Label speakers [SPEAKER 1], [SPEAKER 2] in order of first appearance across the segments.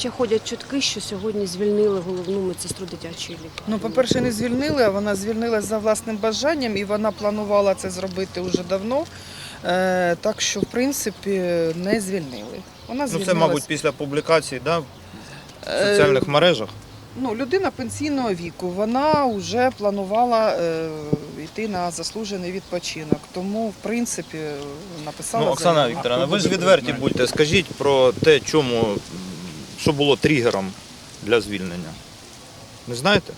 [SPEAKER 1] Ще ходять чутки, що сьогодні звільнили головну медсестру дитячої лікарні.
[SPEAKER 2] Ну, по-перше, не звільнили, а вона звільнилася за власним бажанням і вона планувала це зробити вже давно. Е, так що, в принципі, не звільнили. Вона
[SPEAKER 3] Ну, це, мабуть, після публікації да, в
[SPEAKER 2] Е,
[SPEAKER 3] соціальних мережах.
[SPEAKER 2] Ну, людина пенсійного віку, вона вже планувала е, йти на заслужений відпочинок. Тому, в принципі, написала
[SPEAKER 3] Ну, Оксана. Вікторовна, ви ж відверті будьте. Скажіть про те, чому, що було тригером для звільнення. Не знаєте?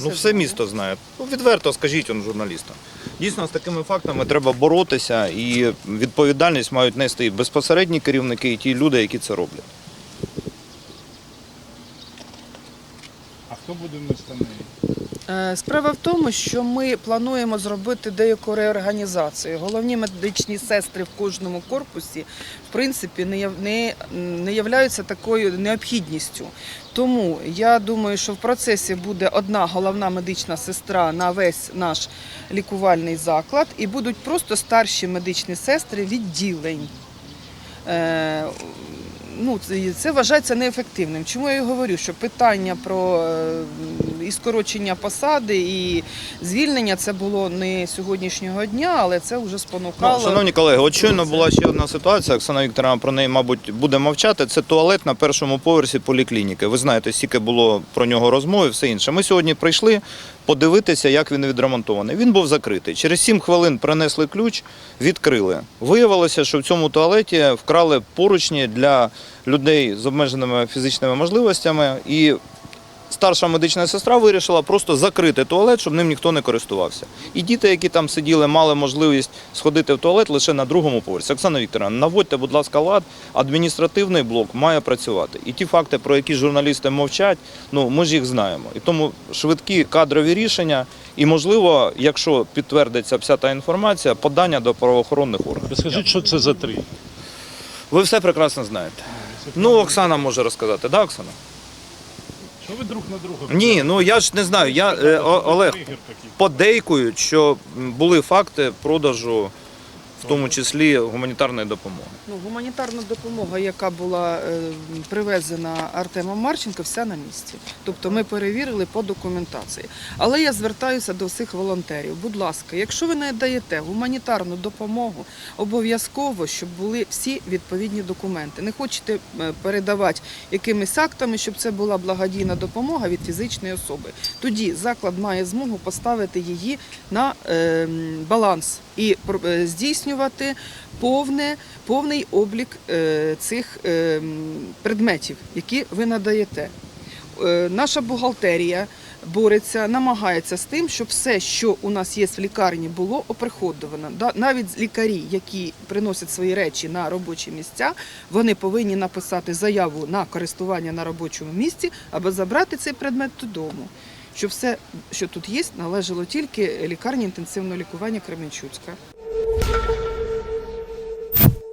[SPEAKER 3] Ну, все місто знає. Ну, відверто скажіть он журналістам. Дійсно, з такими фактами треба боротися, і відповідальність мають нести і безпосередні керівники, і ті люди, які це роблять.
[SPEAKER 4] А хто буде?
[SPEAKER 2] Е, Справа в тому, що ми плануємо зробити деяку реорганізацію. Головні медичні сестри в кожному корпусі, в принципі, не не, не являються такою необхідністю. Тому я думаю, що в процесі буде одна головна медична сестра на весь наш лікувальний заклад, і будуть просто старші медичні сестри відділень. Е, ну, це- це вважається неефективним. Чому я і говорю, що питання про е, і скорочення посади, і звільнення це було не сьогоднішнього дня, але це вже спонукало.
[SPEAKER 3] Ну, шановні колеги, от щойно була ще одна ситуація. Оксана Вікторовна про неї, мабуть, буде мовчати. Це туалет на першому поверсі поліклініки. Ви знаєте, стільки було про нього розмови, все інше. Ми сьогодні прийшли подивитися, як він відремонтований. Він був закритий. Через 7 хвилин принесли ключ, відкрили. Виявилося, що в цьому туалеті вкрали поручні для людей з обмеженими фізичними можливостями і. Старша медична сестра вирішила просто закрити туалет, щоб ним ніхто не користувався. І діти, які там сиділи, мали можливість сходити в туалет лише на другому поверсі. Оксана Вікторовна, наводьте, будь ласка, лад, адміністративний блок має працювати. І ті факти, про які журналісти мовчать, ну ми ж їх знаємо. І тому швидкі кадрові рішення, і можливо, якщо підтвердиться вся та інформація, подання до правоохоронних органів.
[SPEAKER 4] Скажіть, що це за три?
[SPEAKER 3] Ви все прекрасно знаєте. Ну, Оксана може розказати, да, Оксана?
[SPEAKER 4] Що ви друг на друга?
[SPEAKER 3] Ні, ну я ж не знаю. Я е, О- Олег подейкують, що були факти продажу, в тому числі гуманітарної допомоги.
[SPEAKER 2] Ну, гуманітарна допомога, яка була е, привезена Артемом Марченко, вся на місці. Тобто ми перевірили по документації. Але я звертаюся до всіх волонтерів. Будь ласка, якщо ви не даєте гуманітарну допомогу, обов'язково, щоб були всі відповідні документи. Не хочете е, передавати якимись актами, щоб це була благодійна допомога від фізичної особи. Тоді заклад має змогу поставити її на е, баланс і е, здійснювати повне, повний облік е, цих е, предметів, які ви надаєте. Е, Наша бухгалтерія бореться, намагається з тим, щоб все, що у нас є в лікарні, було оприходовано. Навіть лікарі, які приносять свої речі на робочі місця, вони повинні написати заяву на користування на робочому місці або забрати цей предмет додому. Щоб все, що тут є, належало тільки лікарні інтенсивного лікування Кременчуцька.